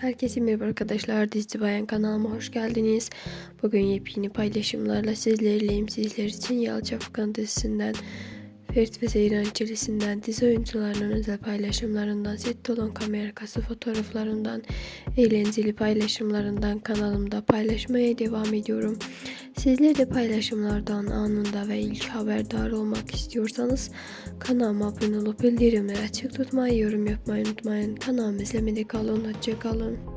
Herkese merhaba arkadaşlar. Dizi Bayan kanalıma hoş geldiniz. Bugün yepyeni paylaşımlarla sizlerleyim. Sizler için Yalçı Afgan dizisinden Ferit ve Zeyran ikilisinden dizi oyuncularının özel paylaşımlarından sette olan kamera arkası fotoğraflarından eğlenceli paylaşımlarından kanalımda paylaşmaya devam ediyorum. Sizler de paylaşımlardan anında ve ilk haberdar olmak istiyorsanız kanalıma abone olup bildirimleri açık tutmayı, yorum yapmayı unutmayın. Kanalımı izlemede kalın, hoşça kalın.